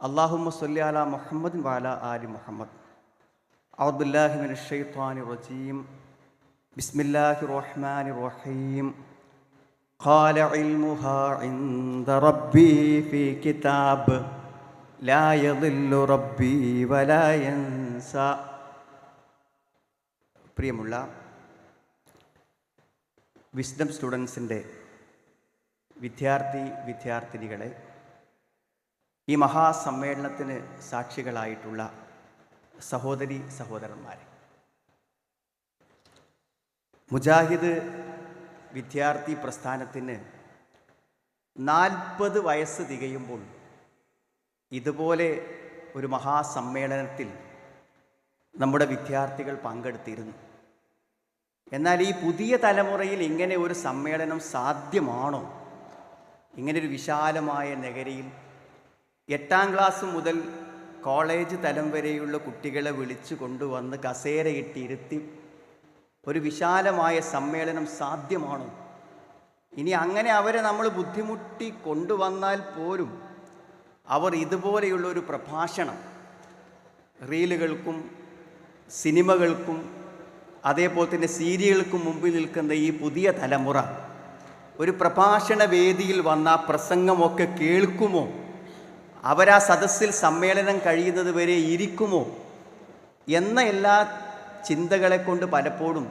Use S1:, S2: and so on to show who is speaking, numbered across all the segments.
S1: اللهم صل على محمد وعلى آل محمد أعوذ بالله من الشيطان الرجيم بسم الله الرحمن الرحيم قال علمها عند ربي في كتاب لا يضل ربي ولا ينسى പ്രിയമുള്ള വിസ്ഡം സ്റ്റുഡൻസിൻ്റെ വിദ്യാർത്ഥി വിദ്യാർത്ഥിനികളെ ഈ മഹാസമ്മേളനത്തിന് സാക്ഷികളായിട്ടുള്ള സഹോദരി സഹോദരന്മാരെ. മുജാഹിദ് വിദ്യാർത്ഥി പ്രസ്ഥാനത്തിന് നാൽപ്പത് വയസ്സ് തികയുമ്പോൾ ഇതുപോലെ ഒരു മഹാസമ്മേളനത്തിൽ നമ്മുടെ വിദ്യാർത്ഥികൾ പങ്കെടുത്തിരുന്നു. എന്നാൽ ഈ പുതിയ തലമുറയിൽ ഇങ്ങനെ ഒരു സമ്മേളനം സാധ്യമാണോ? ഇങ്ങനെ ഒരു വിശാലമായ നഗരിയിൽ എട്ടാം ക്ലാസ് മുതൽ കോളേജ് തലം വരെയുള്ള കുട്ടികളെ വിളിച്ചു കൊണ്ടുവന്ന് കസേരയിട്ടിരുത്തി ഒരു വിശാലമായ സമ്മേളനം സാധ്യമാണോ? ഇനി അങ്ങനെ അവരെ നമ്മൾ ബുദ്ധിമുട്ടി കൊണ്ടുവന്നാൽ പോലും അവർ ഇതുപോലെയുള്ള ഒരു പ്രഭാഷണം റീലുകൾക്കും സിനിമകൾക്കും അതേപോലെ തന്നെ സീരിയലുകൾക്കും മുമ്പിൽ നിൽക്കുന്ന ഈ പുതിയ തലമുറ ഒരു പ്രഭാഷണ വേദിയിൽ വന്ന പ്രസംഗമൊക്കെ കേൾക്കുമോ? അവരാ സദസ്സിൽ സമ്മേളനം കഴിയുന്നത് വരെ ഇരിക്കുമോ എന്ന എല്ലാ ചിന്തകളെ കൊണ്ട് പലപ്പോഴും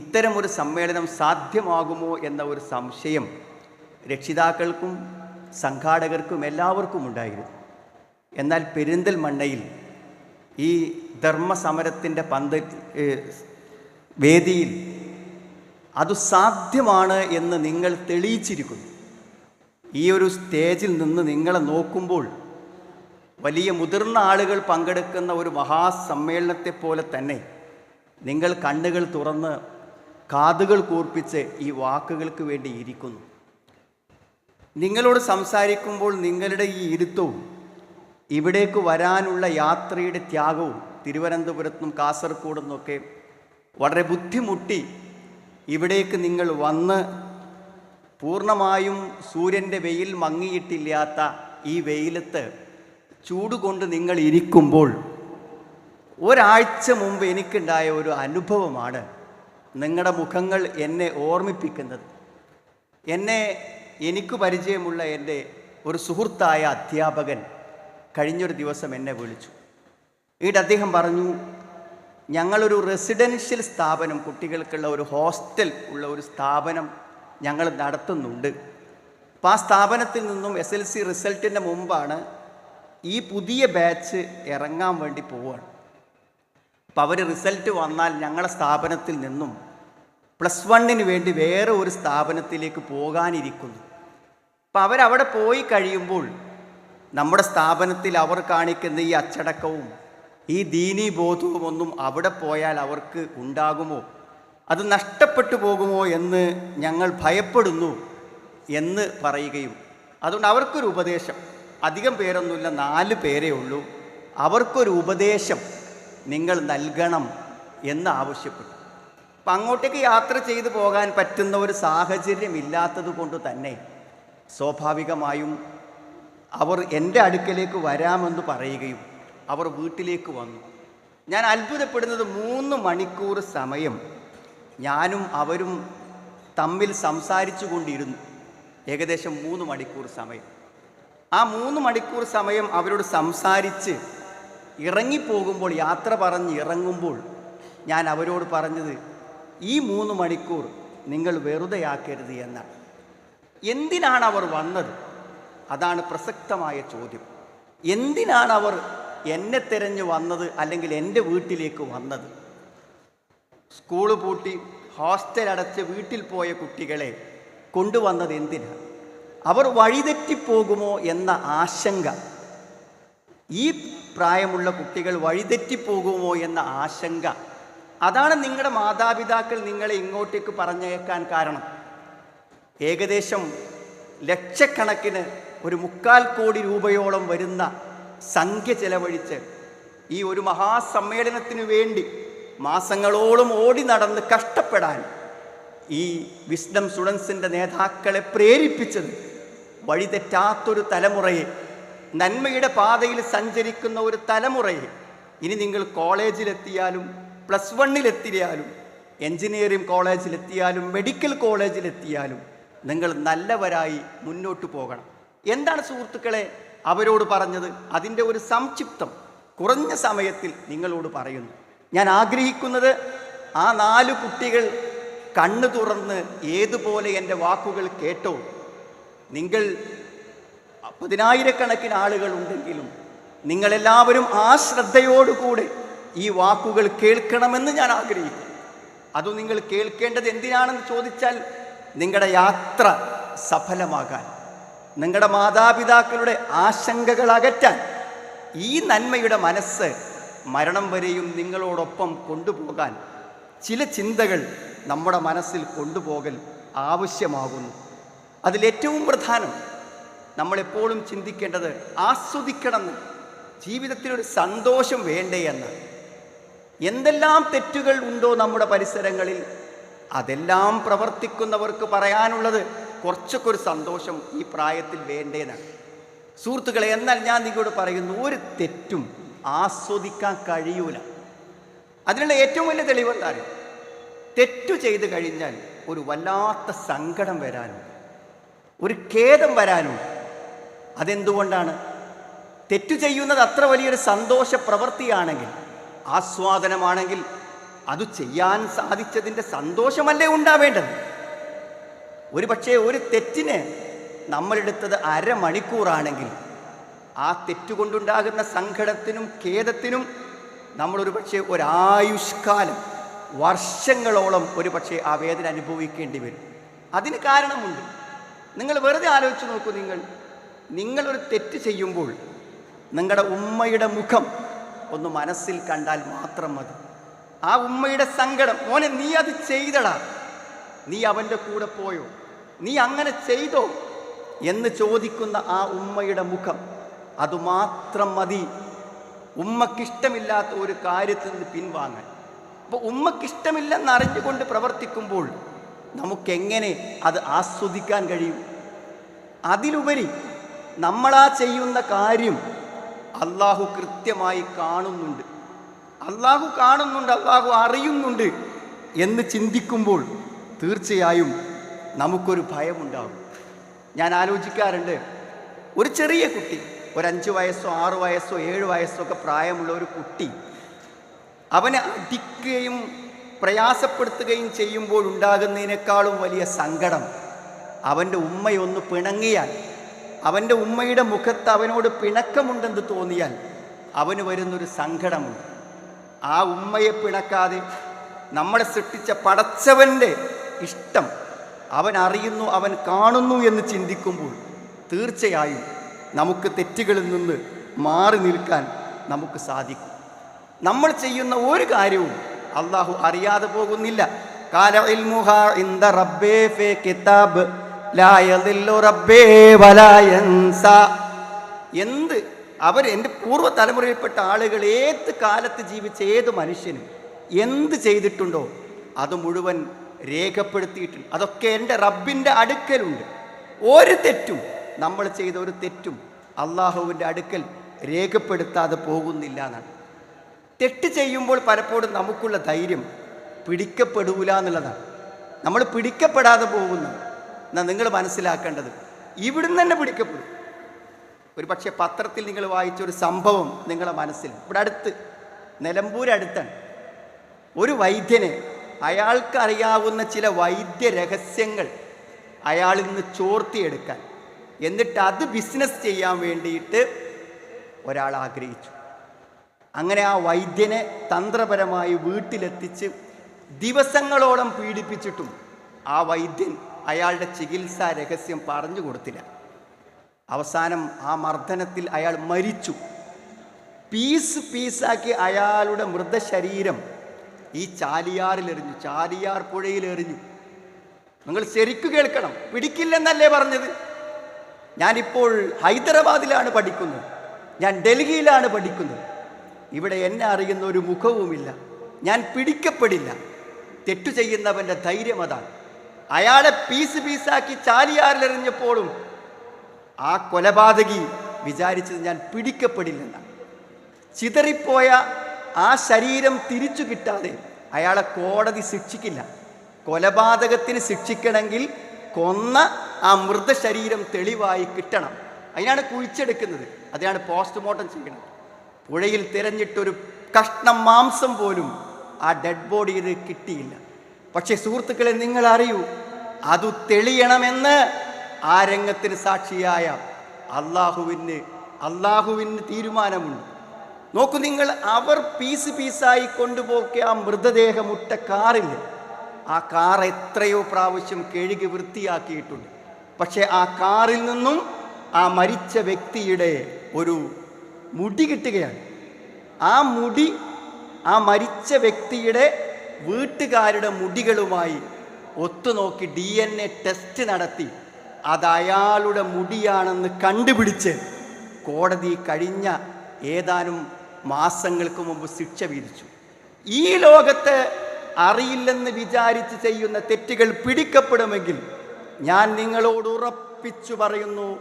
S1: ഇത്തരമൊരു സമ്മേളനം സാധ്യമാകുമോ എന്ന ഒരു സംശയം രക്ഷിതാക്കൾക്കും സംഘാടകർക്കും എല്ലാവർക്കും ഉണ്ടായിരുന്നു. എന്നാൽ പെരിന്തൽമണ്ണയിൽ ഈ ധർമ്മസമരത്തിന്റെ പന്ത വേദിയിൽ അത് സാധ്യമാണ് എന്ന് നിങ്ങൾ തെളിയിച്ചിരിക്കുന്നു. ഈ ഒരു സ്റ്റേജിൽ നിന്ന് നിങ്ങളെ നോക്കുമ്പോൾ വലിയ മുതിർന്ന ആളുകൾ പങ്കെടുക്കുന്ന ഒരു മഹാസമ്മേളനത്തെ പോലെ തന്നെ നിങ്ങൾ കണ്ണുകൾ തുറന്ന് കാതുകൾ കൂർപ്പിച്ച് ഈ വാക്കുകൾക്ക് വേണ്ടി ഇരിക്കുന്നു. നിങ്ങളോട് സംസാരിക്കുമ്പോൾ നിങ്ങളുടെ ഈ ഇരുത്തവും ഇവിടേക്ക് വരാനുള്ള യാത്രയുടെ ത്യാഗവും തിരുവനന്തപുരത്തും കാസർഗോഡെന്നൊക്കെ വളരെ ബുദ്ധിമുട്ടി ഇവിടേക്ക് നിങ്ങൾ വന്ന് പൂർണമായും സൂര്യന്റെ വെയിൽ മങ്ങിയിട്ടില്ലാത്ത ഈ വെയിലത്ത് ചൂട് കൊണ്ട് നിങ്ങൾ ഇരിക്കുമ്പോൾ ഒരാഴ്ച മുമ്പ് എനിക്കുണ്ടായ ഒരു അനുഭവമാണ് നിങ്ങളുടെ മുഖങ്ങൾ എന്നെ ഓർമ്മിപ്പിക്കുന്നത്. എന്നെ എനിക്ക് പരിചയമുള്ള എന്റെ ഒരു സുഹൃത്തായ അധ്യാപകൻ കഴിഞ്ഞൊരു ദിവസം എന്നെ വിളിച്ചു. ഈട്ട് അദ്ദേഹം പറഞ്ഞു ഞങ്ങളൊരു റെസിഡൻഷ്യൽ സ്ഥാപനം കുട്ടികൾക്കുള്ള ഒരു ഹോസ്റ്റൽ ഉള്ള ഒരു സ്ഥാപനം ഞങ്ങൾ നടത്തുന്നുണ്ട്. അപ്പോൾ ആ സ്ഥാപനത്തിൽ നിന്നും എസ് എൽ സി റിസൾട്ടിന്റെ മുമ്പാണ് ഈ പുതിയ ബാച്ച് ഇറങ്ങാൻ വേണ്ടി പോവുകയാണ് അപ്പോൾ അവർ റിസൾട്ട് വന്നാൽ ഞങ്ങളുടെ സ്ഥാപനത്തിൽ നിന്നും പ്ലസ് വണ്ണിന് വേണ്ടി വേറെ ഒരു സ്ഥാപനത്തിലേക്ക് പോകാനിരിക്കുന്നു. അപ്പോൾ അവരവിടെ പോയി കഴിയുമ്പോൾ നമ്മുടെ സ്ഥാപനത്തിൽ അവർ കാണിക്കുന്ന ഈ അച്ചടക്കവും ഈ ദീനീ ബോധവും ഒന്നും അവിടെ പോയാൽ അവർക്ക് ഉണ്ടാകുമോ? അത് നഷ്ടപ്പെട്ടു പോകുമോ എന്ന് ഞങ്ങൾ ഭയപ്പെടുന്നു എന്ന് പറയുകയും അതുകൊണ്ട് അവർക്കൊരു ഉപദേശം. അധികം പേരൊന്നുമില്ല നാല് പേരേ ഉള്ളൂ. അവർക്കൊരു ഉപദേശം നിങ്ങൾ നൽകണം എന്ന് ആവശ്യപ്പെട്ടു. അപ്പം അങ്ങോട്ടേക്ക് യാത്ര ചെയ്തു പോകാൻ പറ്റുന്ന ഒരു സാഹചര്യം ഇല്ലാത്തത് കൊണ്ട് തന്നെ സ്വാഭാവികമായും അവർ എന്റെ അടുക്കലേക്ക് വരാമെന്ന് പറയുകയും അവർ വീട്ടിലേക്ക് വന്നു. ഞാൻ അത്ഭുതപ്പെടുന്നത് മൂന്ന് മണിക്കൂർ സമയം ഞാനും അവരും തമ്മിൽ സംസാരിച്ചു കൊണ്ടിരുന്നു ഏകദേശം മൂന്ന് മണിക്കൂർ സമയം. ആ മൂന്ന് മണിക്കൂർ സമയം അവരോട് സംസാരിച്ച് ഇറങ്ങിപ്പോകുമ്പോൾ യാത്ര പറഞ്ഞ് ഇറങ്ങുമ്പോൾ ഞാൻ അവരോട് പറഞ്ഞത് ഈ മൂന്ന് മണിക്കൂർ നിങ്ങൾ വെറുതെയാക്കരുത് എന്നാണ് എന്തിനാണ് അവർ വന്നത്? അതാണ് പ്രസക്തമായ ചോദ്യം. എന്തിനാണ് അവർ എന്നെ തിരഞ്ഞു വന്നത് അല്ലെങ്കിൽ എന്റെ വീട്ടിലേക്ക് വന്നത്? സ്കൂൾ പൂട്ടി ഹോസ്റ്റൽ അടച്ച് വീട്ടിൽ പോയ കുട്ടികളെ കൊണ്ടുവന്നത് എന്തിനാണ് അവർ വഴിതെറ്റിപ്പോകുമോ എന്ന ആശങ്ക. ഈ പ്രായമുള്ള കുട്ടികൾ വഴിതെറ്റിപ്പോകുമോ എന്ന ആശങ്ക. അതാണ് നിങ്ങളുടെ മാതാപിതാക്കൾ നിങ്ങളെ ഇങ്ങോട്ടേക്ക് പറഞ്ഞേക്കാൻ കാരണം. ഏകദേശം ലക്ഷക്കണക്കിന് ഒരു മുക്കാൽ കോടി രൂപയോളം വരുന്ന സംഖ്യ ചെലവഴിച്ച് ഈ ഒരു മഹാസമ്മേളനത്തിനു വേണ്ടി മാസങ്ങളോളം ഓടി നടന്ന് കഷ്ടപ്പെടാൻ ഈ വിസ്ഡം സ്റ്റുഡൻസിന്റെ നേതാക്കളെ പ്രേരിപ്പിച്ചത് വഴിതെറ്റാത്തൊരു തലമുറയെ നന്മയുടെ പാതയിൽ സഞ്ചരിക്കുന്ന ഒരു തലമുറയെ. ഇനി നിങ്ങൾ കോളേജിലെത്തിയാലും പ്ലസ് വണ്ണിലെത്തിയാലും എഞ്ചിനീയറിംഗ് കോളേജിലെത്തിയാലും മെഡിക്കൽ കോളേജിലെത്തിയാലും നിങ്ങൾ നല്ലവരായി മുന്നോട്ട് പോകണം. എന്താണ് സുഹൃത്തുക്കളെ അവരോട് പറഞ്ഞത്? അതിന്റെ ഒരു സംക്ഷിപ്തം കുറഞ്ഞ സമയത്തിൽ നിങ്ങളോട് പറയുന്നു. ഞാൻ ആഗ്രഹിക്കുന്നത് ആ നാല് കുട്ടികൾ കണ്ണു തുറന്ന് ഏതുപോലെ എന്റെ വാക്കുകൾ കേട്ടോ. നിങ്ങൾ പതിനായിരക്കണക്കിന് ആളുകൾ ഉണ്ടെങ്കിലും നിങ്ങളെല്ലാവരും ആ ശ്രദ്ധയോടുകൂടെ ഈ വാക്കുകൾ കേൾക്കണമെന്ന് ഞാൻ ആഗ്രഹിക്കുന്നു. അത് നിങ്ങൾ കേൾക്കേണ്ടത് എന്തിനാണെന്ന് ചോദിച്ചാൽ നിങ്ങളുടെ യാത്ര സഫലമാകാൻ നിങ്ങളുടെ മാതാപിതാക്കളുടെ ആശങ്കകൾ അകറ്റാൻ ഈ നന്മയുടെ മനസ്സ് മരണം വരെയും നിങ്ങളോടൊപ്പം കൊണ്ടുപോകാൻ ചില ചിന്തകൾ നമ്മുടെ മനസ്സിൽ കൊണ്ടുപോകൽ ആവശ്യമാകുന്നു. അതിലേറ്റവും പ്രധാനം നമ്മളെപ്പോഴും ചിന്തിക്കേണ്ടത് ആസ്വദിക്കണമെന്ന് ജീവിതത്തിലൊരു സന്തോഷം വേണ്ടേ എന്ന്. എന്തെല്ലാം തെറ്റുകൾ ഉണ്ടോ നമ്മുടെ പരിസരങ്ങളിൽ? അതെല്ലാം പ്രവർത്തിക്കുന്നവർക്ക് പറയാനുള്ളത് കുറച്ചൊക്കെ ഒരു സന്തോഷം ഈ പ്രായത്തിൽ വേണ്ടേന്നാണ്. സുഹൃത്തുക്കളെ എന്നാൽ ഞാൻ നിങ്ങളോട് പറയുന്നു ഒരു തെറ്റും ആസ്വദിക്കാൻ കഴിയൂല. അതിനുള്ള ഏറ്റവും വലിയ തെളിവ് എന്താണ് തെറ്റു ചെയ്ത് കഴിഞ്ഞാൽ ഒരു വല്ലാത്ത സങ്കടം വരാനും ഒരു ഖേദം വരാനും അതെന്തുകൊണ്ടാണ്? തെറ്റു ചെയ്യുന്നത് അത്ര വലിയൊരു സന്തോഷ പ്രവൃത്തിയാണെങ്കിൽ ആസ്വാദനമാണെങ്കിൽ അത് ചെയ്യാൻ സാധിച്ചതിന്റെ സന്തോഷമല്ലേ ഉണ്ടാവേണ്ടത്? ഒരു പക്ഷേ ഒരു തെറ്റിന് നമ്മളെടുത്തത് അരമണിക്കൂറാണെങ്കിൽ ആ തെറ്റുകൊണ്ടുണ്ടാകുന്ന സങ്കടത്തിനും ഖേദത്തിനും നമ്മളൊരു പക്ഷേ ഒരായുഷ്കാലം വർഷങ്ങളോളം ഒരു പക്ഷേ ആ വേദന അനുഭവിക്കേണ്ടി വരും. അതിന് കാരണമുണ്ട്. നിങ്ങൾ വെറുതെ ആലോചിച്ച് നോക്കൂ നിങ്ങൾ. നിങ്ങളൊരു തെറ്റ് ചെയ്യുമ്പോൾ നിങ്ങളുടെ ഉമ്മയുടെ മുഖം ഒന്ന് മനസ്സിൽ കണ്ടാൽ മാത്രം മതി. ആ ഉമ്മയുടെ സങ്കടം മോനെ നീ അത് ചെയ്തടാ. നീ അവന്റെ കൂടെ പോയോ? നീ അങ്ങനെ ചെയ്തോ? എന്ന് ചോദിക്കുന്ന ആ ഉമ്മയുടെ മുഖം അതുമാത്രം മതി. ഉമ്മക്കിഷ്ടമില്ലാത്ത ഒരു കാര്യത്തിൽ നിന്ന് പിൻവാങ്ങാൻ. അപ്പോൾ ഉമ്മക്കിഷ്ടമില്ലെന്ന് അറിഞ്ഞുകൊണ്ട് പ്രവർത്തിക്കുമ്പോൾ നമുക്കെങ്ങനെ അത് ആസ്വദിക്കാൻ കഴിയും? അതിലുപരി നമ്മളാ ചെയ്യുന്ന കാര്യം അള്ളാഹു കൃത്യമായി കാണുന്നുണ്ട്. അള്ളാഹു കാണുന്നുണ്ട് അള്ളാഹു അറിയുന്നുണ്ട് എന്ന് ചിന്തിക്കുമ്പോൾ തീർച്ചയായും നമുക്കൊരു ഭയമുണ്ടാകും. ഞാൻ ആലോചിക്കാറുണ്ട് ഒരു ചെറിയ കുട്ടി ഒരു അഞ്ച് വയസ്സോ ആറ് വയസ്സോ ഏഴ് വയസ്സോ ഒക്കെ പ്രായമുള്ള ഒരു കുട്ടി അവനെ അടിക്കുകയും പ്രയാസപ്പെടുത്തുകയും ചെയ്യുമ്പോൾ ഉണ്ടാകുന്നതിനേക്കാളും വലിയ സങ്കടം അവന്റെ ഉമ്മയൊന്ന് പിണങ്ങിയാൽ അവന്റെ ഉമ്മയുടെ മുഖത്ത് അവനോട് പിണക്കമുണ്ടെന്ന് തോന്നിയാൽ അവന് വരുന്നൊരു സങ്കടമുണ്ട്. ആ ഉമ്മയെ പിണക്കാതെ നമ്മളെ സൃഷ്ടിച്ച പടച്ചവന്റെ ഇഷ്ടം അവൻ അറിയുന്നു അവൻ കാണുന്നു എന്ന് ചിന്തിക്കുമ്പോൾ തീർച്ചയായും നമുക്ക് തെറ്റുകളിൽ നിന്ന് മാറി നിൽക്കാൻ നമുക്ക് സാധിക്കും. നമ്മൾ ചെയ്യുന്ന ഒരു കാര്യവും അള്ളാഹു അറിയാതെ പോകുന്നില്ല. എന്ത്? അവർ എന്റെ പൂർവ തലമുറയിൽപ്പെട്ട ആളുകൾ ഏത് കാലത്ത് ജീവിച്ച ഏത് മനുഷ്യനും എന്ത് ചെയ്തിട്ടുണ്ടോ അത് മുഴുവൻ രേഖപ്പെടുത്തിയിട്ടുണ്ട്. അതൊക്കെ എന്റെ റബ്ബിന്റെ അടുക്കലുണ്ട്. ഒരു തെറ്റും നമ്മൾ ചെയ്ത ഒരു തെറ്റും അള്ളാഹുവിന്റെ അടുക്കൽ രേഖപ്പെടുത്താതെ പോകുന്നില്ല എന്നാണ്. തെറ്റ് ചെയ്യുമ്പോൾ പലപ്പോഴും നമുക്കുള്ള ധൈര്യം പിടിക്കപ്പെടൂല എന്നുള്ളതാണ്. നമ്മൾ പിടിക്കപ്പെടാതെ പോകുന്നു. എന്നാൽ നിങ്ങൾ മനസ്സിലാക്കേണ്ടത്. ഇവിടുന്ന് തന്നെ പിടിക്കപ്പെടും. ഒരു പക്ഷേ പത്രത്തിൽ നിങ്ങൾ വായിച്ച ഒരു സംഭവം നിങ്ങളുടെ മനസ്സിൽ. ഇവിടെ അടുത്ത് നിലമ്പൂരടുത്താണ് ഒരു വൈദ്യനെ അയാൾക്ക് അറിയാവുന്ന ചില വൈദ്യ രഹസ്യങ്ങൾ അയാളിൽ നിന്ന് ചോർത്തിയെടുക്കാൻ. എന്നിട്ട് അത് ബിസിനസ് ചെയ്യാൻ വേണ്ടിയിട്ട് ഒരാൾ ആഗ്രഹിച്ചു. അങ്ങനെ ആ വൈദ്യനെ തന്ത്രപരമായി വീട്ടിലെത്തിച്ച് ദിവസങ്ങളോളം പീഡിപ്പിച്ചിട്ടും ആ വൈദ്യൻ അയാളുടെ ചികിത്സാ രഹസ്യം പറഞ്ഞു കൊടുത്തില്ല. അവസാനം ആ മർദ്ദനത്തിൽ അയാൾ മരിച്ചു. പീസ് പീസാക്കി അയാളുടെ മൃതശരീരം ഈ ചാലിയാറിലെറിഞ്ഞു ചാലിയാർ പുഴയിലെറിഞ്ഞു നിങ്ങൾ ശരിക്കു കേൾക്കണം. പിടിക്കില്ലെന്നല്ലേ പറഞ്ഞത്? ഞാനിപ്പോൾ ഹൈദരാബാദിലാണ് പഠിക്കുന്നത്. ഞാൻ ഡൽഹിയിലാണ് പഠിക്കുന്നത്. ഇവിടെ എന്നെ അറിയുന്ന ഒരു മുഖവുമില്ല. ഞാൻ പിടിക്കപ്പെടില്ല. തെറ്റു ചെയ്യുന്നവന്റെ ധൈര്യം അതാണ് അയാളെ പീസ് പീസാക്കി ചാലിയാറിലെറിഞ്ഞപ്പോഴും ആ കൊലപാതകി വിചാരിച്ചത് ഞാൻ പിടിക്കപ്പെടില്ലെന്നാണ്. ചിതറിപ്പോയ ആ ശരീരം തിരിച്ചു കിട്ടാതെ അയാളെ കോടതി ശിക്ഷിക്കില്ല. കൊലപാതകത്തിന് ശിക്ഷിക്കണമെങ്കിൽ കൊന്ന ആ മൃതശരീരം തെളിവായി കിട്ടണം. അതിനാണ് കുഴിച്ചെടുക്കുന്നത്. അതിനാണ് പോസ്റ്റ്മോർട്ടം ചെയ്യുന്നത് പുഴയിൽ തിരഞ്ഞിട്ടൊരു കഷ്ണം മാംസം പോലും ആ ഡെഡ് ബോഡിയിൽ കിട്ടിയില്ല. പക്ഷേ സുഹൃത്തുക്കളെ നിങ്ങൾ അറിയൂ അത് തെളിയണമെന്ന് ആ രംഗത്തിന് സാക്ഷിയായ അള്ളാഹുവിന് അള്ളാഹുവിന് തീരുമാനമുണ്ട്. നോക്കൂ നിങ്ങൾ അവർ പീസ് പീസായി കൊണ്ടുപോക്കിയ ആ മൃതദേഹമുട്ട കാറിൽ ആ കാർ എത്രയോ പ്രാവശ്യം കഴുകി വൃത്തിയാക്കിയിട്ടുണ്ട്. പക്ഷേ ആ കാറിൽ നിന്നും ആ മരിച്ച വ്യക്തിയുടെ ഒരു മുടി കിട്ടുകയാണ്. ആ മുടി ആ മരിച്ച വ്യക്തിയുടെ വീട്ടുകാരുടെ മുടികളുമായി ഒത്തുനോക്കി ഡി എൻ എ ടെസ്റ്റ് നടത്തി. അത് അയാളുടെ മുടിയാണെന്ന് കണ്ടുപിടിച്ച് കോടതി കഴിഞ്ഞ ഏതാനും മാസങ്ങൾക്ക് മുമ്പ് ശിക്ഷ വിധിച്ചു. ഈ ലോകത്ത് അറിയില്ലെന്ന് വിചാരിച്ച് ചെയ്യുന്ന തെറ്റുകൾ പിടിക്കപ്പെടുമെങ്കിൽ ഞാൻ നിങ്ങളോട് ഉറപ്പിച്ചു പറയുന്നു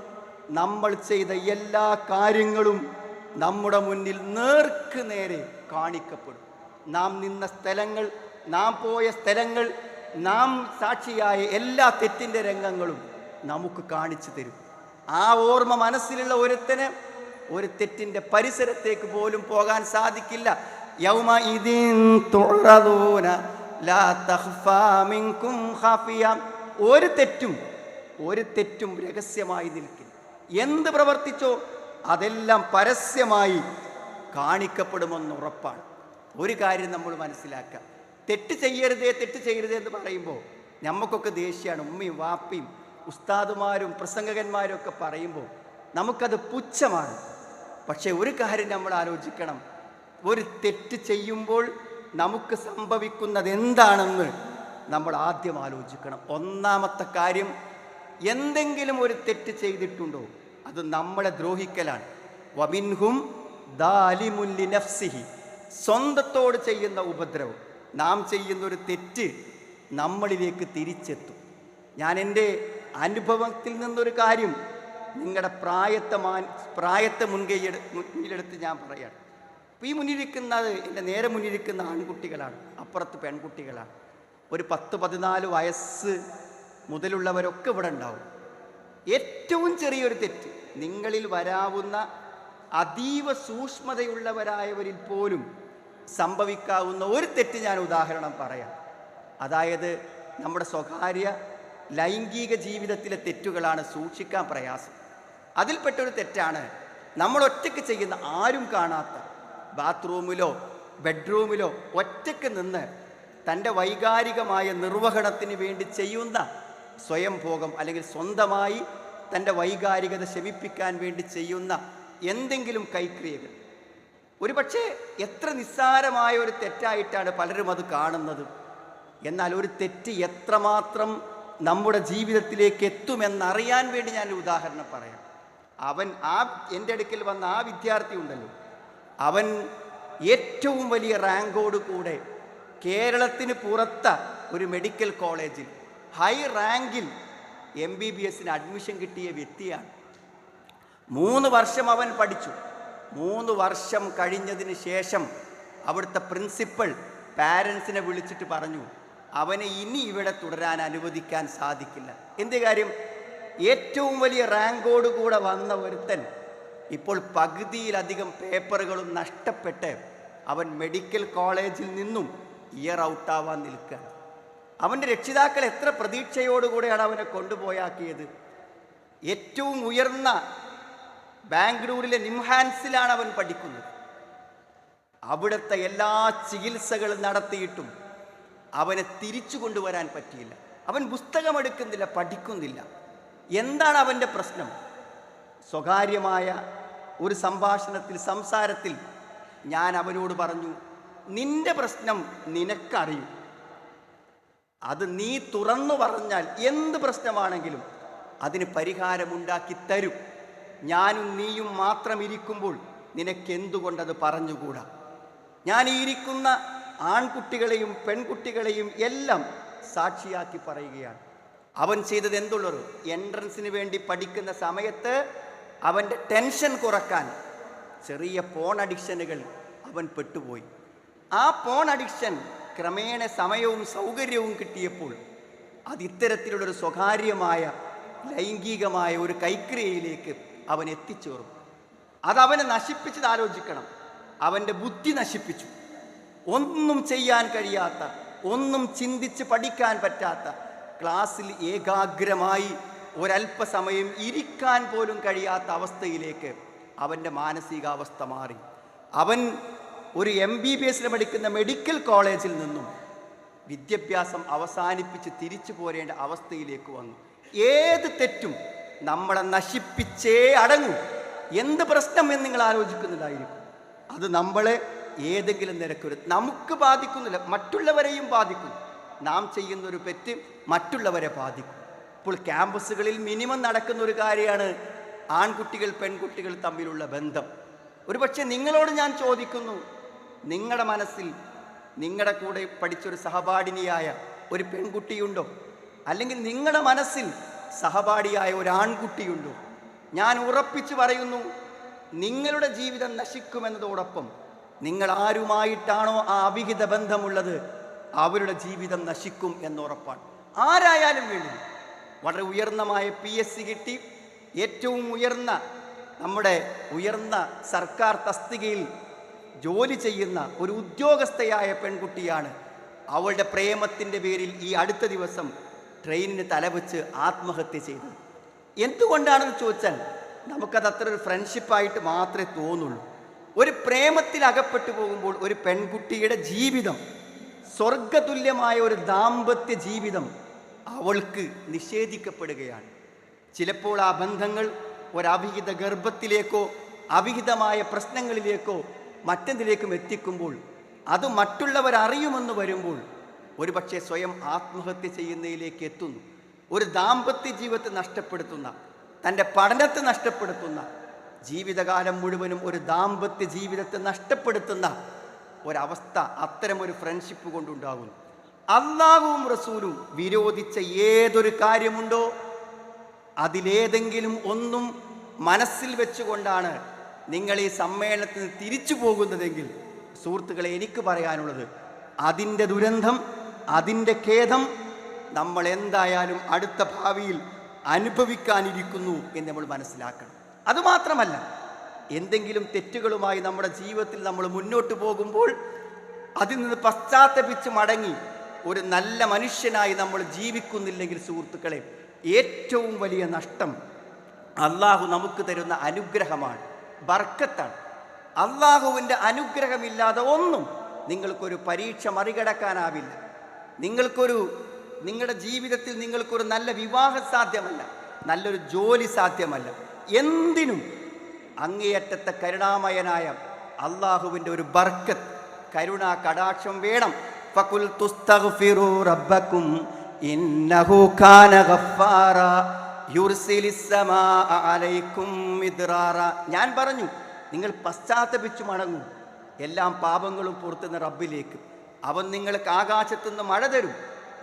S1: നമ്മൾ ചെയ്ത എല്ലാ കാര്യങ്ങളും നമ്മുടെ മുന്നിൽ നേർക്ക് നേരെ കാണിക്കപ്പെടും. നാം നിന്ന സ്ഥലങ്ങൾ നാം പോയ സ്ഥലങ്ങൾ നാം സാക്ഷിയായ എല്ലാ തെറ്റിന്റെ രംഗങ്ങളും നമുക്ക് കാണിച്ചു തരും. ആ ഓർമ്മ മനസ്സിലുള്ള ഒരുത്തന് ഒരു തെറ്റിന്റെ പരിസരത്തേക്ക് പോലും പോകാൻ സാധിക്കില്ല. യൗമ ഇതിൻ തുറദൂന ലാ തഖ്ഫാ മിൻകും ഖാഫിയ. ഒരു തെറ്റും ഒരു തെറ്റും രഹസ്യമായി നിൽക്കില്ല. എന്ത് പ്രവർത്തിച്ചോ അതെല്ലാം പരസ്യമായി കാണിക്കപ്പെടുമെന്ന് ഉറപ്പാണ്. ഒരു കാര്യം നമ്മൾ മനസ്സിലാക്കുക. തെറ്റ് ചെയ്യരുതേ തെറ്റ് ചെയ്യരുതേ എന്ന് പറയുമ്പോൾ നമുക്കൊക്കെ ദേഷ്യമാണ് ഉമ്മയും വാപ്പയും ഉസ്താദുമാരും പ്രസംഗകന്മാരും ഒക്കെ പറയുമ്പോൾ നമുക്കത് പുച്ഛമാണ്. പക്ഷേ ഒരു കാര്യം നമ്മൾ ആലോചിക്കണം. ഒരു തെറ്റ് ചെയ്യുമ്പോൾ നമുക്ക് സംഭവിക്കുന്നത് എന്താണെന്ന് നമ്മൾ ആദ്യം ആലോചിക്കണം. ഒന്നാമത്തെ കാര്യം എന്തെങ്കിലും ഒരു തെറ്റ് ചെയ്തിട്ടുണ്ടോ? അത് നമ്മളെ ദ്രോഹിക്കലാണ്. വമിൻഹും ദാലിമുല്ലി നഫ്സിഹി സ്വന്തത്തോട് ചെയ്യുന്ന ഉപദ്രവം. നാം ചെയ്യുന്ന ഒരു തെറ്റ് നമ്മളിലേക്ക് തിരിച്ചെത്തും. ഞാൻ എന്റെ അനുഭവത്തിൽ നിന്നൊരു കാര്യം നിങ്ങളുടെ പ്രായത്തെ മാൻ പ്രായത്തെ മുൻകൈ മുന്നിലെടുത്ത് ഞാൻ പറയാം ഇപ്പം ഈ മുന്നിലിരിക്കുന്നത് എന്റെ നേരെ മുന്നിലിരിക്കുന്ന ആൺകുട്ടികളാണ്. അപ്പുറത്ത് പെൺകുട്ടികളാണ്. ഒരു പത്ത് പതിനാല് വയസ്സ് മുതലുള്ളവരൊക്കെ ഇവിടെ ഉണ്ടാവും. ഏറ്റവും ചെറിയൊരു തെറ്റ് നിങ്ങളിൽ വരാവുന്ന അതീവ സൂക്ഷ്മതയുള്ളവരായവരിൽ പോലും സംഭവിക്കാവുന്ന ഒരു തെറ്റ് ഞാൻ ഉദാഹരണം പറയാം. അതായത് നമ്മുടെ സ്വകാര്യ ലൈംഗിക ജീവിതത്തിലെ തെറ്റുകളാണ് സൂക്ഷിക്കാൻ പ്രയാസം. അതിൽപ്പെട്ടൊരു തെറ്റാണ് നമ്മൾ ഒറ്റയ്ക്ക് ചെയ്യുന്ന ആരും കാണാത്ത ബാത്റൂമിലോ ബെഡ്റൂമിലോ ഒറ്റയ്ക്ക് നിന്ന് തന്റെ വൈകാരികമായ നിർവഹണത്തിന് വേണ്ടി ചെയ്യുന്ന സ്വയംഭോഗം അല്ലെങ്കിൽ സ്വന്തമായി തന്റെ വൈകാരികത ശമിപ്പിക്കാൻ വേണ്ടി ചെയ്യുന്ന എന്തെങ്കിലും കൈക്രിയകൾ. ഒരുപക്ഷെ എത്ര നിസ്സാരമായ ഒരു തെറ്റായിട്ടാണ് പലരും അത് കാണുന്നത്. എന്നാൽ ഒരു തെറ്റ് എത്രമാത്രം നമ്മുടെ ജീവിതത്തിലേക്ക് എത്തുമെന്നറിയാൻ വേണ്ടി ഞാൻ ഉദാഹരണം പറയാം. അവൻ ആ എന്റെ അടുക്കൽ വന്ന ആ വിദ്യാർത്ഥി ഉണ്ടല്ലോ. അവൻ ഏറ്റവും വലിയ റാങ്കോട് കൂടെ കേരളത്തിന് പുറത്ത ഒരു മെഡിക്കൽ കോളേജിൽ ഹൈ റാങ്കിൽ എം ബി ബി എസിന് അഡ്മിഷൻ കിട്ടിയ വ്യക്തിയാണ്. മൂന്ന് വർഷം അവൻ പഠിച്ചു. മൂന്ന് വർഷം കഴിഞ്ഞതിന് ശേഷം അവിടുത്തെ പ്രിൻസിപ്പൾ പാരൻസിനെ വിളിച്ചിട്ട് പറഞ്ഞു അവനെ ഇനി ഇവിടെ തുടരാൻ അനുവദിക്കാൻ സാധിക്കില്ല. എന്ത് കാര്യം? ഏറ്റവും വലിയ റാങ്കോട് കൂടെ വന്ന ഒരുത്തൻ ഇപ്പോൾ പകുതിയിലധികം പേപ്പറുകളും നഷ്ടപ്പെട്ട് അവൻ മെഡിക്കൽ കോളേജിൽ നിന്നും ഇയർ ഔട്ടാവാൻ നിൽക്കുക അവന്റെ രക്ഷിതാക്കൾ എത്ര പ്രതീക്ഷയോടുകൂടെയാണ് അവനെ കൊണ്ടുപോയാക്കിയത്? ഏറ്റവും ഉയർന്ന ബാംഗ്ലൂരിലെ നിംഹാൻസിലാണ് അവൻ പഠിക്കുന്നത്. അവിടുത്തെ എല്ലാ ചികിത്സകളും നടത്തിയിട്ടും അവനെ തിരിച്ചു കൊണ്ടുവരാൻ പറ്റിയില്ല. അവൻ പുസ്തകമെടുക്കുന്നില്ല പഠിക്കുന്നില്ല. എന്താണ് അവന്റെ പ്രശ്നം? സ്വകാര്യമായ ഒരു സംഭാഷണത്തിൽ സംസാരത്തിൽ ഞാൻ അവനോട് പറഞ്ഞു നിന്റെ പ്രശ്നം നിനക്കറിയും. അത് നീ തുറന്നു പറഞ്ഞാൽ എന്ത് പ്രശ്നമാണെങ്കിലും അതിന് പരിഹാരമുണ്ടാക്കി തരും. ഞാനും നീയും മാത്രം ഇരിക്കുമ്പോൾ നിനക്കെന്തുകൊണ്ടത് പറഞ്ഞുകൂടാ? ഞാൻ ഇരിക്കുന്ന ആൺകുട്ടികളെയും പെൺകുട്ടികളെയും എല്ലാം സാക്ഷിയാക്കി പറയുകയാണ്. അവൻ ചെയ്തത് എന്തുള്ളത്? എൻട്രൻസിന് വേണ്ടി പഠിക്കുന്ന സമയത്ത് അവന്റെ ടെൻഷൻ കുറയ്ക്കാൻ ചെറിയ ഫോൺ അഡിക്ഷനുകൾ അവൻ പെട്ടുപോയി. ആ പോൺ അഡിക്ഷൻ ക്രമേണ സമയവും സൗകര്യവും കിട്ടിയപ്പോൾ അത് ഇത്തരത്തിലുള്ളൊരു സ്വകാര്യമായ ലൈംഗികമായ ഒരു കൈക്രിയയിലേക്ക് അവൻ എത്തിച്ചേർന്നു. അതവനെ നശിപ്പിച്ചത് ആലോചിക്കണം. അവന്റെ ബുദ്ധി നശിപ്പിച്ചു. ഒന്നും ചെയ്യാൻ കഴിയാത്ത ഒന്നും ചിന്തിച്ച് പഠിക്കാൻ പറ്റാത്ത ക്ലാസ്സിൽ ഏകാഗ്രമായി ഒരല്പസമയം ഇരിക്കാൻ പോലും കഴിയാത്ത അവസ്ഥയിലേക്ക് അവന്റെ മാനസികാവസ്ഥ മാറി. അവൻ ഒരു എം ബി ബി എസിന് പഠിക്കുന്ന മെഡിക്കൽ കോളേജിൽ നിന്നും വിദ്യാഭ്യാസം അവസാനിപ്പിച്ച് തിരിച്ചു പോരേണ്ട അവസ്ഥയിലേക്ക് വന്നു. ഏത് തെറ്റും നമ്മളെ നശിപ്പിച്ചേ അടങ്ങൂ. എന്ത് പ്രശ്നം എന്ന് നിങ്ങൾ ആലോചിക്കുന്നുണ്ടായിരിക്കും അത് നമ്മളെ ഏതെങ്കിലും നിരക്കൊരു നമുക്ക് ബാധിക്കുന്നില്ല മറ്റുള്ളവരെയും ബാധിക്കും. നാം ചെയ്യുന്ന ഒരു തെറ്റ് മറ്റുള്ളവരെ ബാധിക്കും. ഇപ്പോൾ ക്യാമ്പസുകളിൽ മിനിമം നടക്കുന്ന ഒരു കാര്യമാണ് ആൺകുട്ടികൾ പെൺകുട്ടികൾ തമ്മിലുള്ള ബന്ധം. ഒരുപക്ഷെ നിങ്ങളോട് ഞാൻ ചോദിക്കുന്നു നിങ്ങളുടെ മനസ്സിൽ നിങ്ങളുടെ കൂടെ പഠിച്ചൊരു സഹപാഠിനിയായ ഒരു പെൺകുട്ടിയുണ്ടോ? അല്ലെങ്കിൽ നിങ്ങളുടെ മനസ്സിൽ സഹപാഠിയായ ഒരു ആൺകുട്ടിയുണ്ടോ? ഞാൻ ഉറപ്പിച്ചു പറയുന്നു നിങ്ങളുടെ ജീവിതം നശിക്കുമെന്നതോടൊപ്പം നിങ്ങൾ ആരുമായിട്ടാണോ ആ അവിഹിത ബന്ധമുള്ളത് അവരുടെ ജീവിതം നശിക്കും എന്നുറപ്പാണ്. ആരായാലും വേണ്ടി വളരെ ഉയർന്നമായ പി എസ് സി കിട്ടി. ഏറ്റവും ഉയർന്ന നമ്മുടെ ഉയർന്ന സർക്കാർ തസ്തികയിൽ ജോലി ചെയ്യുന്ന ഒരു ഉദ്യോഗസ്ഥയായ പെൺകുട്ടിയാണ്. അവളുടെ പ്രേമത്തിന്റെ പേരിൽ ഈ അടുത്ത ദിവസം ട്രെയിനിന് തലവെച്ച് ആത്മഹത്യ ചെയ്തത് എന്തുകൊണ്ടാണെന്ന് ചോദിച്ചാൽ നമുക്കത് അത്ര ഒരു ഫ്രണ്ട്ഷിപ്പായിട്ട് മാത്രമേ തോന്നുള്ളൂ. ഒരു പ്രേമത്തിൽ അകപ്പെട്ടു പോകുമ്പോൾ ഒരു പെൺകുട്ടിയുടെ ജീവിതം സ്വർഗതുല്യമായ ഒരു ദാമ്പത്യ ജീവിതം അവൾക്ക് നിഷേധിക്കപ്പെടുകയാണ്. ചിലപ്പോൾ ആ ബന്ധങ്ങൾ ഒരവിഹിത ഗർഭത്തിലേക്കോ അവിഹിതമായ പ്രശ്നങ്ങളിലേക്കോ മറ്റെന്തിലേക്കും എത്തിക്കുമ്പോൾ അത് മറ്റുള്ളവർ അറിയുമെന്ന് വരുമ്പോൾ ഒരുപക്ഷെ സ്വയം ആത്മഹത്യ ചെയ്യുന്നതിലേക്ക് എത്തുന്നു. ഒരു ദാമ്പത്യ ജീവിതത്തെ നഷ്ടപ്പെടുത്തുന്ന തന്റെ പഠനത്തെ നഷ്ടപ്പെടുത്തുന്ന ജീവിതകാലം മുഴുവനും ഒരു ദാമ്പത്യ ജീവിതത്തെ നഷ്ടപ്പെടുത്തുന്ന ഒരവസ്ഥ അത്തരം ഒരു ഫ്രണ്ട്ഷിപ്പ് കൊണ്ടുണ്ടാകുന്നു. അള്ളാഹുവും റസൂലും വിരോധിച്ച ഏതൊരു കാര്യമുണ്ടോ? അതിലേതെങ്കിലും ഒന്നും മനസ്സിൽ വെച്ചുകൊണ്ടാണ് നിങ്ങൾ ഈ സമ്മേളനത്തിൽ തിരിച്ചു പോകുന്നതെങ്കിൽ സുഹൃത്തുക്കളെ എനിക്ക് പറയാനുള്ളത് അതിന്റെ ദുരന്തം അതിന്റെ ഖേദം നമ്മൾ എന്തായാലും അടുത്ത ഭാവിയിൽ അനുഭവിക്കാനിരിക്കുന്നു എന്ന് നമ്മൾ മനസ്സിലാക്കണം. അതുമാത്രമല്ല എന്തെങ്കിലും തെറ്റുകളുമായി നമ്മുടെ ജീവിതത്തിൽ നമ്മൾ മുന്നോട്ട് പോകുമ്പോൾ അതിൽ നിന്ന് പശ്ചാത്തപിച്ച് മടങ്ങി ഒരു നല്ല മനുഷ്യനായി നമ്മൾ ജീവിക്കുന്നില്ലെങ്കിൽ സുഹൃത്തുക്കളെ ഏറ്റവും വലിയ നഷ്ടം അള്ളാഹു നമുക്ക് തരുന്ന അനുഗ്രഹമാണ്. ബർക്കത്താണ് അള്ളാഹുവിന്റെ അനുഗ്രഹമില്ലാതെ ഒന്നും നിങ്ങൾക്കൊരു പരീക്ഷ മറികടക്കാനാവില്ല. നിങ്ങൾക്കൊരു നിങ്ങളുടെ ജീവിതത്തിൽ നിങ്ങൾക്കൊരു നല്ല വിവാഹം സാധ്യമല്ല. നല്ലൊരു ജോലി സാധ്യമല്ല. എന്തിനും അങ്ങേയറ്റത്തെ കരുണാമയനായ അള്ളാഹുവിന്റെ ഒരു ബർക്കത്ത് കരുണ കടാക്ഷം വേണം. ഫകുൽ തുസ്തഗ്ഫിറു റബ്ബക്കും ഇന്നഹു കാന ഗഫാറ. ഞാൻ പറഞ്ഞു നിങ്ങൾ പശ്ചാത്തപിച്ചു മടങ്ങും എല്ലാം പാപങ്ങളും പുറത്തുന്ന റബ്ബിലേക്ക്. അവൻ നിങ്ങൾക്ക് ആകാശത്തുനിന്ന് മഴ തരും.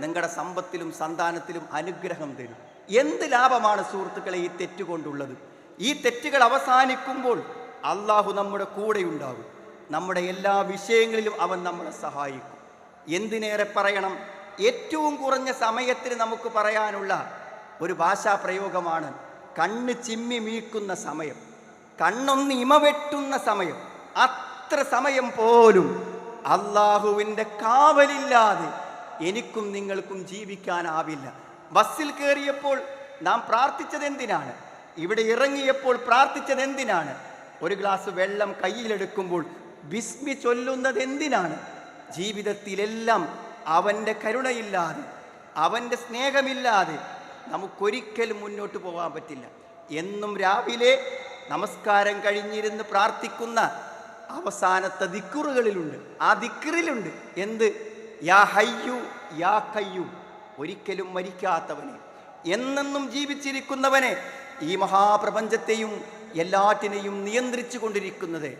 S1: നിങ്ങളുടെ സമ്പത്തിലും സന്താനത്തിലും അനുഗ്രഹം തരും. എന്ത് ലാഭമാണ് സുഹൃത്തുക്കളെ ഈ തെറ്റുകൊണ്ടുള്ളത്? ഈ തെറ്റുകൾ അവസാനിക്കുമ്പോൾ അള്ളാഹു നമ്മുടെ കൂടെയുണ്ടാകും. നമ്മുടെ എല്ലാ വിഷയങ്ങളിലും അവൻ നമ്മളെ സഹായിക്കും. എന്തിനേറെ പറയണം? ഏറ്റവും കുറഞ്ഞ സമയത്തിന് നമുക്ക് പറയാനുള്ള ഒരു ഭാഷാ പ്രയോഗമാണ് കണ്ണ് ചിമ്മി മീക്കുന്ന സമയം. കണ്ണൊന്ന് ഇമവെട്ടുന്ന സമയം. അത്ര സമയം പോലും അള്ളാഹുവിന്റെ കാവലില്ലാതെ എനിക്കും നിങ്ങൾക്കും ജീവിക്കാനാവില്ല. ബസ്സിൽ കയറിയപ്പോൾ നാം പ്രാർത്ഥിച്ചത് എന്തിനാണ് ഇവിടെ ഇറങ്ങിയപ്പോൾ പ്രാർത്ഥിച്ചത് എന്തിനാണ് ഒരു ഗ്ലാസ് വെള്ളം കയ്യിലെടുക്കുമ്പോൾ ബിസ്മി ചൊല്ലുന്നത് എന്തിനാണ് ജീവിതത്തിലെല്ലാം അവന്റെ കരുണയില്ലാതെ അവന്റെ സ്നേഹമില്ലാതെ നമുക്കൊരിക്കലും മുന്നോട്ട് പോകാൻ പറ്റില്ല. എന്നും രാവിലെ നമസ്കാരം കഴിഞ്ഞിരുന്ന് പ്രാർത്ഥിക്കുന്ന അവസാനത്തെ ദിക്കുറുകളിലുണ്ട് ആ ദിക്കറിലുണ്ട് എന്ത്? യാ ഹയ്യു യാ കയ്യു ഒരിക്കലും മരിക്കാത്തവനെ. എന്നെന്നും ജീവിച്ചിരിക്കുന്നവനെ ഈ മഹാപ്രപഞ്ചത്തെയും എല്ലാറ്റിനെയും നിയന്ത്രിച്ചു കൊണ്ടിരിക്കുന്നത്.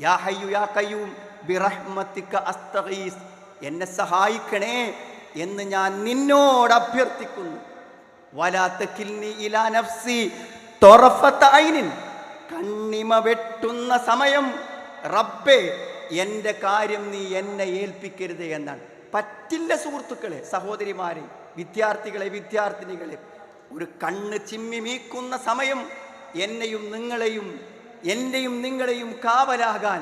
S1: യാ ഹയ്യു യാ കയ്യൂം ബിറഹ്മത്തിക്ക അസ്തഗീസ്. എന്നെ സഹായിക്കണേ എന്ന് ഞാൻ നിന്നോട് അഭ്യർത്ഥിക്കുന്നു. കണ്ണിമ വെട്ടുന്ന സമയം. റബ്ബേ എന്റെ കാര്യം നീ എന്നെ ഏൽപ്പിക്കരുത് എന്നാണ്. പറ്റില്ല സുഹൃത്തുക്കളെ സഹോദരിമാരെ വിദ്യാർത്ഥികളെ വിദ്യാർത്ഥിനികളെ. ഒരു കണ്ണ് ചിമ്മി മീക്കുന്ന സമയം. എന്നെയും നിങ്ങളെയും എന്റെയും നിങ്ങളെയും കാവലാകാൻ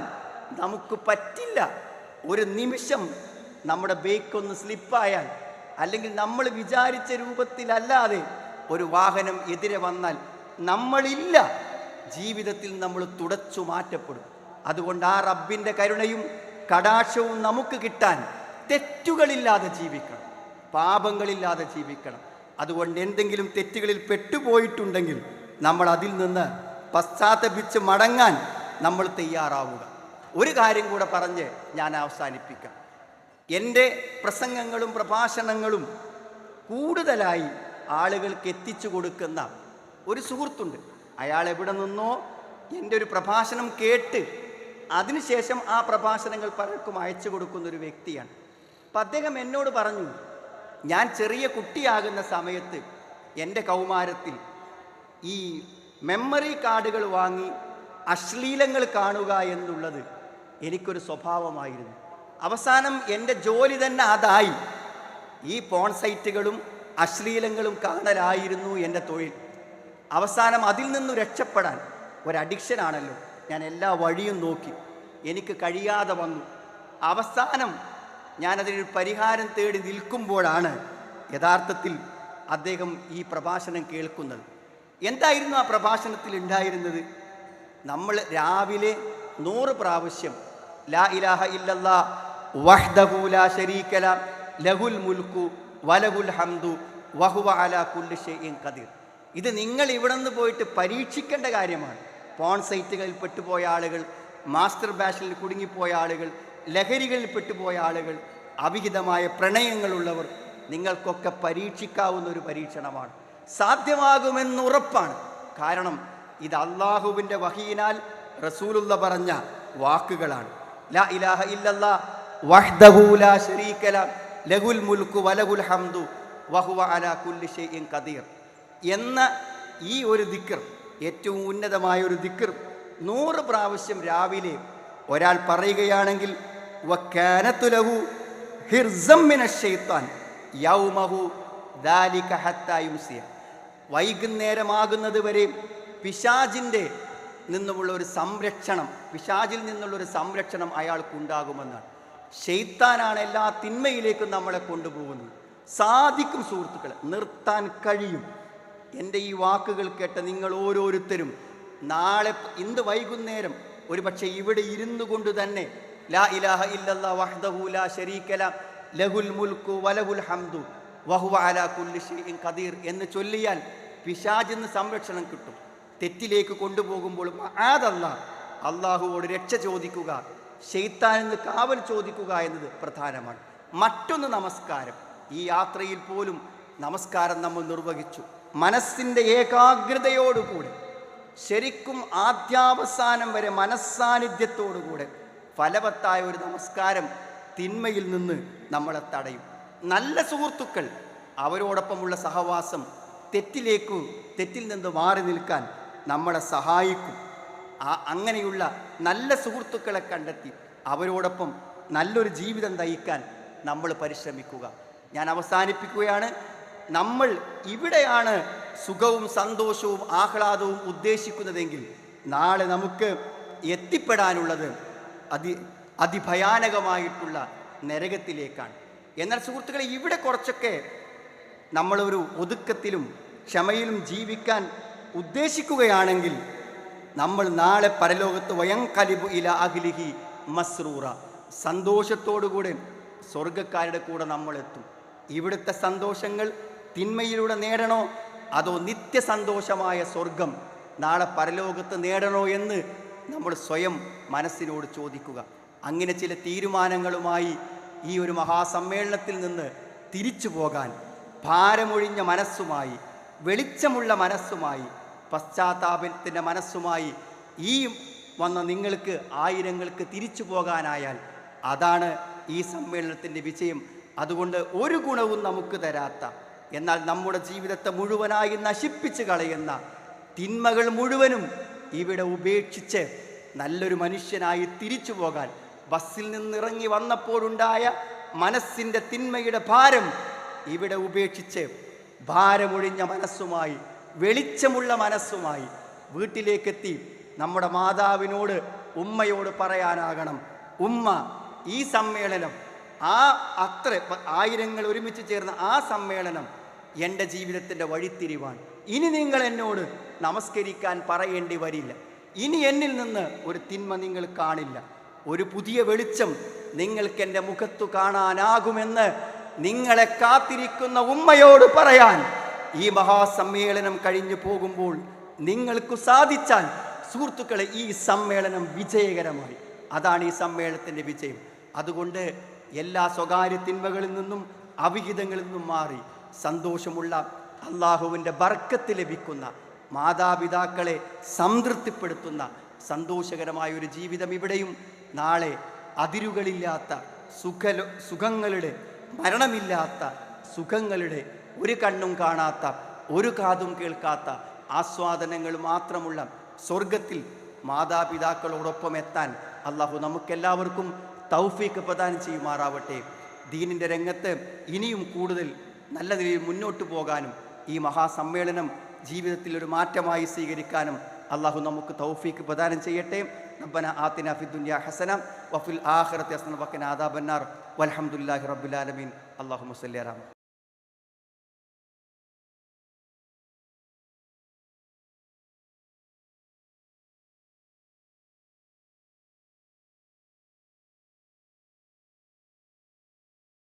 S1: നമുക്ക് പറ്റില്ല. ഒരു നിമിഷം നമ്മുടെ ബേക്കൊന്ന് സ്ലിപ്പായാൽ അല്ലെങ്കിൽ നമ്മൾ വിചാരിച്ച രൂപത്തിലല്ലാതെ ഒരു വാഹനം എതിരെ വന്നാൽ നമ്മളില്ല. ജീവിതത്തിൽ നമ്മൾ തുടച്ചു മാറ്റപ്പെടും. അതുകൊണ്ട് ആ റബ്ബിന്റെ കരുണയും കടാക്ഷവും നമുക്ക് കിട്ടാൻ തെറ്റുകളില്ലാതെ ജീവിക്കണം. പാപങ്ങളില്ലാതെ ജീവിക്കണം. അതുകൊണ്ട് എന്തെങ്കിലും തെറ്റുകളിൽ പെട്ടുപോയിട്ടുണ്ടെങ്കിൽ നമ്മൾ അതിൽ നിന്ന് പശ്ചാത്തപിച്ച് മടങ്ങാൻ നമ്മൾ തയ്യാറാവുക. ഒരു കാര്യം കൂടെ പറഞ്ഞ് ഞാൻ അവസാനിപ്പിക്കാം. എന്റെ പ്രസംഗങ്ങളും പ്രഭാഷണങ്ങളും കൂടുതലായി ആളുകൾക്ക് എത്തിച്ചു കൊടുക്കുന്ന ഒരു സുഹൃത്തുണ്ട്. അയാൾ എവിടെ നിന്നോ എന്റെ ഒരു പ്രഭാഷണം കേട്ട് അതിനുശേഷം ആ പ്രഭാഷണങ്ങൾ പലർക്കും അയച്ചു കൊടുക്കുന്ന ഒരു വ്യക്തിയാണ്. അപ്പം അദ്ദേഹം എന്നോട് പറഞ്ഞു ഞാൻ ചെറിയ കുട്ടിയാകുന്ന സമയത്ത് എന്റെ കൗമാരത്തിൽ ഈ മെമ്മറി കാർഡുകൾ വാങ്ങി അശ്ലീലങ്ങൾ കാണുക എന്നുള്ളത് എനിക്കൊരു സ്വഭാവമായിരുന്നു. അവസാനം എന്റെ ജോലി തന്നെ അതായി. ഈ പോൺ സൈറ്റുകളും അശ്ലീലങ്ങളും കാണലായിരുന്നു എന്റെ തൊഴിൽ. അവസാനം അതിൽ നിന്നു രക്ഷപ്പെടാൻ ഒരു അഡിക്ഷനാണല്ലോ ഞാൻ എല്ലാ വഴിയും നോക്കി. എനിക്ക് കഴിയാതെ വന്നു. അവസാനം ഞാനതിനൊരു പരിഹാരം തേടി നിൽക്കുമ്പോഴാണ് യഥാർത്ഥത്തിൽ അദ്ദേഹം ഈ പ്രഭാഷണം കേൾക്കുന്നത്. എന്തായിരുന്നു ആ പ്രഭാഷണത്തിൽ ഉണ്ടായിരുന്നത്? നമ്മൾ രാവിലെ നൂറ് പ്രാവശ്യം ലാ ഇലാഹ ഇല്ലല്ലാ വഹ്ദഹു ലാ ശരീക ലഹുൽ മുൽക്കു വലഹുൽ ഹംദു വഹുവ അലാ കുല്ലി ഷൈഇൻ ഖദീർ. ഇത് നിങ്ങൾ ഇവിടെ നിന്ന് പോയിട്ട് പരീക്ഷിക്കേണ്ട കാര്യമാണ്. പോൺ സൈറ്റുകളിൽ പെട്ടുപോയ ആളുകൾ മാസ്റ്റർ ബാഷിൽ കുടുങ്ങിപ്പോയ ആളുകൾ ലഹരികളിൽ പെട്ടുപോയ ആളുകൾ അവിഹിതമായ പ്രണയങ്ങളുള്ളവർ നിങ്ങൾക്കൊക്കെ പരീക്ഷിക്കാവുന്ന ഒരു പരീക്ഷണമാണ്. സാധ്യമാകുമെന്ന് ഉറപ്പാണ്. കാരണം ഇത് അള്ളാഹുവിന്റെ വഹിയിനാൽ റസൂലുള്ള പറഞ്ഞ വാക്കുകളാണ്. ലാ ഇലാഹ ഇല്ലല്ലാ ലഹുൽ മുൽക്കു വലഹുൽ ഹംദു വഹുവ അലാ കുല്ലി ഖദീർ. എന്ന ഈ ഒരു ദിക്കർ ഏറ്റവും ഉന്നതമായ ഒരു ദിക്കർ നൂറ് പ്രാവശ്യം രാവിലെ ഒരാൾ പറയുകയാണെങ്കിൽ ദാലിക വൈകുന്നേരമാകുന്നത് വരെ പിശാജിന്റെ നിന്നുമുള്ള ഒരു സംരക്ഷണം പിശാജിൽ നിന്നുള്ള ഒരു സംരക്ഷണം അയാൾക്കുണ്ടാകുമെന്നാണ്. ഷെയ്ത്താനാണ് എല്ലാ തിന്മയിലേക്കും നമ്മളെ കൊണ്ടുപോകുന്നത്. സാധിക്കും സുഹൃത്തുക്കളെ നിർത്താൻ കഴിയും. എന്റെ ഈ വാക്കുകൾ കേട്ട നിങ്ങൾ ഓരോരുത്തരും നാളെ ഇന്ന് വൈകുന്നേരം ഒരു പക്ഷേ ഇവിടെ ഇരുന്നു കൊണ്ട് തന്നെ ലാ ഇലാഹ ഇല്ലല്ലാ വഹ്ദഹു ലാ ലഹുൽ മുൽക്കു വലഹുൽ ഹംദു വഹുവ അലാ കുല്ലി ഖദീർ എന്ന് ചൊല്ലിയാൽ പിശാചിന്ന് സംരക്ഷണം കിട്ടും. തെറ്റിലേക്ക് കൊണ്ടുപോകുമ്പോൾ ആദല്ല അള്ളാഹുവോട് രക്ഷ ചോദിക്കുക. ഷെയ്ത്താനെന്ന് കാവൽ ചോദിക്കുക എന്നത് പ്രധാനമാണ്. മറ്റൊന്ന് നമസ്കാരം. ഈ യാത്രയിൽ പോലും നമസ്കാരം നമ്മൾ നിർവഹിച്ചു. മനസ്സിന്റെ ഏകാഗ്രതയോടുകൂടി ശരിക്കും ആദ്യാവസാനം വരെ മനസ്സാന്നിധ്യത്തോടുകൂടെ ഫലവത്തായ ഒരു നമസ്കാരം തിന്മയിൽ നിന്ന് നമ്മളെ തടയും. നല്ല സുഹൃത്തുക്കൾ അവരോടൊപ്പമുള്ള സഹവാസം തെറ്റിലേക്കു തെറ്റിൽ നിന്ന് മാറി നിൽക്കാൻ നമ്മളെ സഹായിക്കും. ആ അങ്ങനെയുള്ള നല്ല സുഹൃത്തുക്കളെ കണ്ടെത്തി അവരോടൊപ്പം നല്ലൊരു ജീവിതം നയിക്കാൻ നമ്മൾ പരിശ്രമിക്കുക. ഞാൻ അവസാനിപ്പിക്കുകയാണ്. നമ്മൾ ഇവിടെയാണ് സുഖവും സന്തോഷവും ആഹ്ലാദവും ഉദ്ദേശിക്കുന്നതെങ്കിൽ നാളെ നമുക്ക് എത്തിപ്പെടാനുള്ളത് അതി അതിഭയാനകമായിട്ടുള്ള നരകത്തിലേക്കാണ്. എന്നാൽ സുഹൃത്തുക്കളെ ഇവിടെ കുറച്ചൊക്കെ നമ്മളൊരു ഒതുക്കത്തിലും ക്ഷമയിലും ജീവിക്കാൻ ഉദ്ദേശിക്കുകയാണെങ്കിൽ നമ്മൾ നാളെ പരലോകത്ത് വയം കലിബു ഇല അഖിലിഹി മസ്രൂറ സന്തോഷത്തോടുകൂടെ സ്വർഗക്കാരുടെ കൂടെ നമ്മൾ എത്തും ഇവിടുത്തെ സന്തോഷങ്ങൾ തിന്മയിലൂടെ നേടണോ? അതോ നിത്യസന്തോഷമായ സ്വർഗം നാളെ പരലോകത്ത് നേടണോ എന്ന് നമ്മൾ സ്വയം മനസ്സിനോട് ചോദിക്കുക. അങ്ങനെ ചില തീരുമാനങ്ങളുമായി ഈ ഒരു മഹാസമ്മേളനത്തിൽ നിന്ന് തിരിച്ചു പോകാൻ ഭാരമൊഴിഞ്ഞ മനസ്സുമായി വെളിച്ചമുള്ള മനസ്സുമായി പശ്ചാത്താപത്തിന്റെ മനസ്സുമായി ഈ വന്ന നിങ്ങൾക്ക് ആയിരങ്ങൾക്ക് തിരിച്ചു പോകാനായാൽ അതാണ് ഈ സമ്മേളനത്തിന്റെ വിജയം. അതുകൊണ്ട് ഒരു ഗുണവും നമുക്ക് തരാത്ത എന്നാൽ നമ്മുടെ ജീവിതത്തെ മുഴുവനായി നശിപ്പിച്ച് കളയുന്ന തിന്മകൾ മുഴുവനും ഇവിടെ ഉപേക്ഷിച്ച് നല്ലൊരു മനുഷ്യനായി തിരിച്ചു പോകാൻ ബസ്സിൽ നിന്നിറങ്ങി വന്നപ്പോഴുണ്ടായ മനസ്സിന്റെ തിന്മയുടെ ഭാരം ഇവിടെ ഉപേക്ഷിച്ച് ഭാരമൊഴിഞ്ഞ മനസ്സുമായി വെളിച്ചമുള്ള മനസ്സുമായി വീട്ടിലേക്കെത്തി നമ്മുടെ മാതാവിനോട് ഉമ്മയോട് പറയാനാകണം. ഉമ്മ ഈ സമ്മേളനം ആ അത്ര ആയിരങ്ങൾ ഒരുമിച്ച് ചേർന്ന ആ സമ്മേളനം എന്റെ ജീവിതത്തിന്റെ വഴിത്തിരിവാണ് ഇനി നിങ്ങൾ എന്നോട് നമസ്കരിക്കാൻ പറയേണ്ടി വരില്ല. ഇനി എന്നിൽ നിന്ന് ഒരു തിന്മ നിങ്ങൾ കാണില്ല. ഒരു പുതിയ വെളിച്ചം നിങ്ങൾക്ക് എന്റെ മുഖത്തു കാണാനാകുമെന്ന് നിങ്ങളെ കാത്തിരിക്കുന്ന ഉമ്മയോട് പറയാൻ ഈ മഹാസമ്മേളനം കഴിഞ്ഞു പോകുമ്പോൾ നിങ്ങൾക്ക് സാധിച്ചാൽ സുഹൃത്തുക്കളെ ഈ സമ്മേളനം വിജയകരമായി. അതാണ് ഈ സമ്മേളനത്തിന്റെ വിജയം. അതുകൊണ്ട് എല്ലാ സ്വകാര്യ തിന്മകളിൽ നിന്നും അവിഹിതങ്ങളിൽ നിന്നും മാറി സന്തോഷമുള്ള അള്ളാഹുവിന്റെ ബർക്കത്ത് ലഭിക്കുന്ന മാതാപിതാക്കളെ സംതൃപ്തിപ്പെടുത്തുന്ന സന്തോഷകരമായ ഒരു ജീവിതം ഇവിടെയും. നാളെ അതിരുകളില്ലാത്ത സുഖ സുഖങ്ങളുടെ മരണമില്ലാത്ത സുഖങ്ങളുടെ ഒരു കണ്ണും കാണാത്ത ഒരു കാതും കേൾക്കാത്ത ആസ്വാദനങ്ങൾ മാത്രമുള്ള സ്വർഗത്തിൽ മാതാപിതാക്കളോടൊപ്പം എത്താൻ അള്ളാഹു നമുക്കെല്ലാവർക്കും തൗഫീക്ക് പ്രദാനം ചെയ്യുമാറാവട്ടെ ദീനിൻ്റെ രംഗത്ത് ഇനിയും കൂടുതൽ നല്ല നിലയിൽ മുന്നോട്ട് പോകാനും ഈ മഹാസമ്മേളനം ജീവിതത്തിൽ ഒരു മാറ്റമായി സ്വീകരിക്കാനും അള്ളാഹു നമുക്ക് തൗഫീക്ക് പ്രദാനം ചെയ്യട്ടെ ربنا آتنا في الدنيا حسنة وفي الآخرة حسنة وقنا عذاب النار والحمد لله رب العالمين اللهم صل على محمد